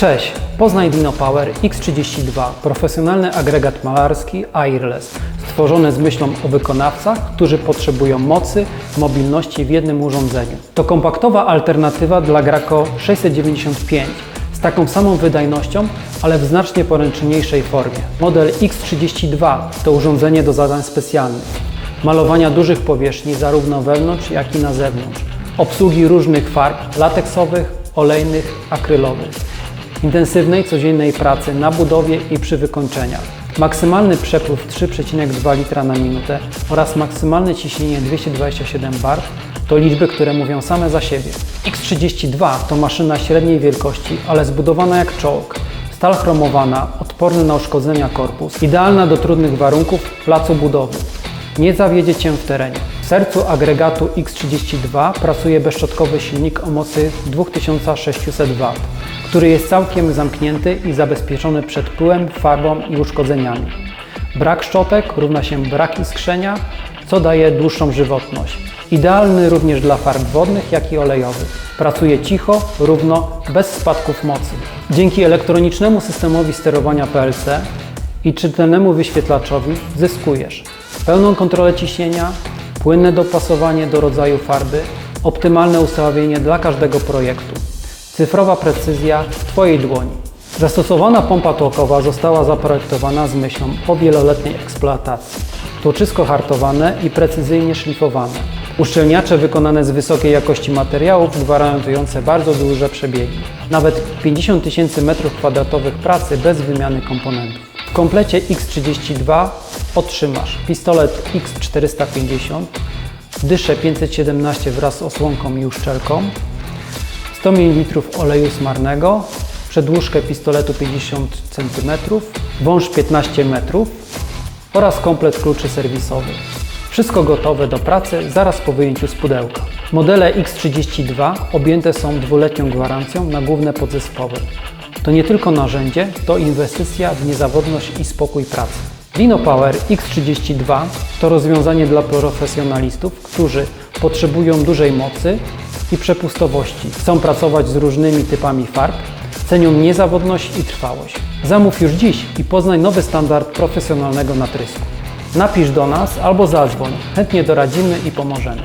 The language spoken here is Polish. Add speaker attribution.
Speaker 1: Cześć, poznaj DinoPower X32, profesjonalny agregat malarski Airless, stworzony z myślą o wykonawcach, którzy potrzebują mocy, mobilności w jednym urządzeniu. To kompaktowa alternatywa dla Graco 695 z taką samą wydajnością, ale w znacznie poręczniejszej formie. Model X32 to urządzenie do zadań specjalnych, malowania dużych powierzchni zarówno wewnątrz, jak i na zewnątrz, obsługi różnych farb lateksowych, olejnych, akrylowych intensywnej codziennej pracy na budowie i przy wykończeniach. Maksymalny przepływ 3,2 litra na minutę oraz maksymalne ciśnienie 227 bar to liczby, które mówią same za siebie. X32 to maszyna średniej wielkości, ale zbudowana jak czołg. Stal chromowana, odporny na uszkodzenia korpus, idealna do trudnych warunków placu budowy. Nie zawiedzie Cię w terenie. W sercu agregatu X32 pracuje bezszczotkowy silnik o mocy 2600 W, który jest całkiem zamknięty i zabezpieczony przed pyłem, farbą i uszkodzeniami. Brak szczotek równa się brak iskrzenia, co daje dłuższą żywotność. Idealny również dla farb wodnych, jak i olejowych. Pracuje cicho, równo, bez spadków mocy. Dzięki elektronicznemu systemowi sterowania PLC i czytelnemu wyświetlaczowi zyskujesz pełną kontrolę ciśnienia, płynne dopasowanie do rodzaju farby, optymalne ustawienie dla każdego projektu. Cyfrowa precyzja w Twojej dłoni. Zastosowana pompa tłokowa została zaprojektowana z myślą o wieloletniej eksploatacji. Tłoczysko hartowane i precyzyjnie szlifowane. Uszczelniacze wykonane z wysokiej jakości materiałów gwarantujące bardzo duże przebiegi. Nawet 50 tysięcy metrów kwadratowych pracy bez wymiany komponentów. W komplecie X32 otrzymasz pistolet X450, dyszę 517 wraz z osłonką i uszczelką, 100 ml oleju smarnego, przedłużkę pistoletu 50 cm, wąż 15 metrów oraz komplet kluczy serwisowych. Wszystko gotowe do pracy zaraz po wyjęciu z pudełka. Modele X32 objęte są dwuletnią gwarancją na główne podzespoły. To nie tylko narzędzie, to inwestycja w niezawodność i spokój pracy. DinoPower X32 to rozwiązanie dla profesjonalistów, którzy potrzebują dużej mocy i przepustowości, chcą pracować z różnymi typami farb, cenią niezawodność i trwałość. Zamów już dziś i poznaj nowy standard profesjonalnego natrysku. Napisz do nas albo zadzwoń, chętnie doradzimy i pomożemy.